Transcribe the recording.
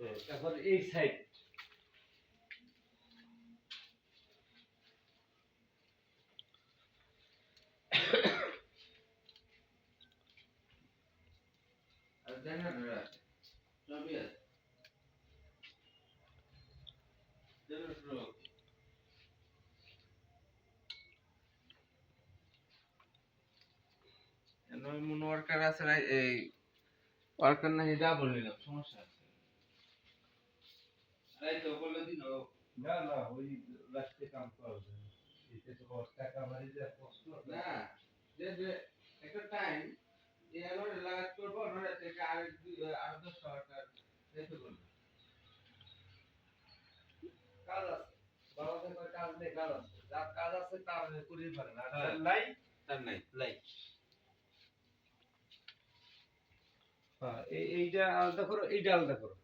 তারপর এই side worker আছে এই ওয়ার্কার না ডাবল নিলাম সমস্যা আছে তো বলে দিন না না ওই রাস্তে কাম করবে এতে তো টাকা মারি যে কষ্ট। না যে যে একটা টাইম যে আলোরে লাগাত করব ওরা থেকে আরেক আরও দশ টাকা রেখে করব। কাজ আছে। বাবাদের কাজ নেই কাজ আছে। যার কাজ আছে তার করিয়ে পারে না। হ্যাঁ। নাই তার নাই লাই। হ্যাঁ এই- এইটা আলাদা করো এইটা আলাদা করো।